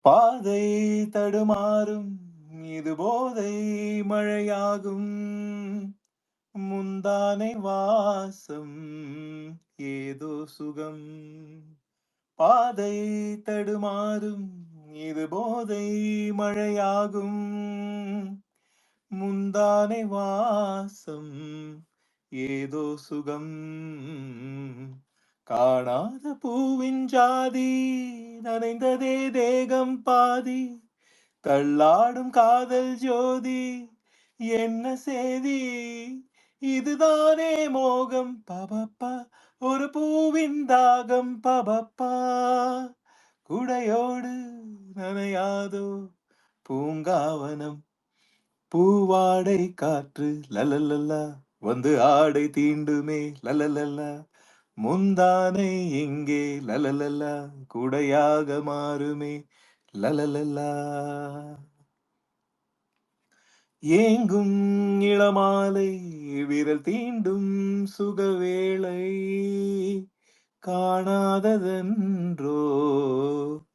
பாதை தடுமாறும் இது போதை மழையாகும். முந்தானை வாசம் ஏதோ சுகம். பாதை தடுமாறும் இது போதை மழையாகும். முந்தானை வாசம் ஏதோ சுகம். காணாத பூவின் ஜாதி நனைந்ததே தேகம் பாதி. தள்ளாடும் காதல் ஜோதி என்ன செய்தி? இதுதானே மோகம் பபப்பா. ஒரு பூவின் தாகம் பபப்பா. குடையோடு நனையாதோ பூங்காவனம். பூவாடை காற்று லலலல்லா வந்து ஆடை தீண்டுமே லலலல்லா முந்தானை இங்கே லலலல்லா குடையாக மாறுமே. லலலல்லா ஏங்கும் இளமாலை விரல் தீண்டும் சுகவேளை. காணாததென்றோ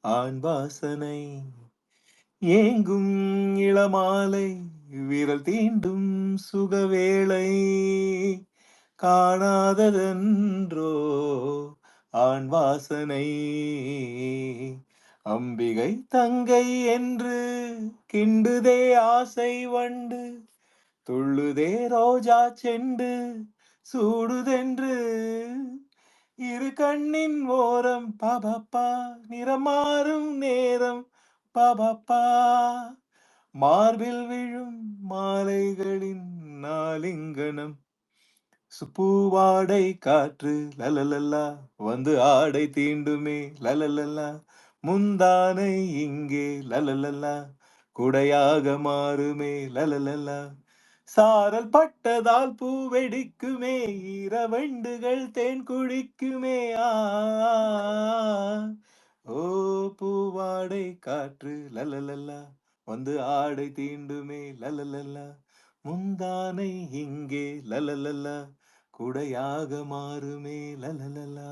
ஆண் வாசனை. ஏங்கும் இளமாலை விரல் தீண்டும் சுகவேளை. காணாததென்றோ ஆண் வாசனை அம்பிகை தங்கை என்று கிண்டுதே ஆசை வண்டு துள்ளுதே ரோஜா செண்டு சூடுதென்று. இரு கண்ணின் ஓரம் பபப்பா நிறமாறும் நேரம் பபப்பா. மார்பில் விழும் மாலைகளின் நாலிங்கனம் சுப்பூவாடை காற்று லலலல்லா வந்து ஆடை தீண்டுமே லலலல்லா முந்தானை இங்கே லலலல்லா குடையாக மாறுமே லலலல்லா சாரல் பட்டதால் பூ வெடிக்குமே இரவண்டுகள் தேன் குடிக்குமே ஆ. ஓ பூவாடை காற்று லலலல்லா வந்து ஆடை தீண்டுமே லலலல்லா முந்தானை இங்கே லலலல்லா குடையாக மாறுமே லலலலா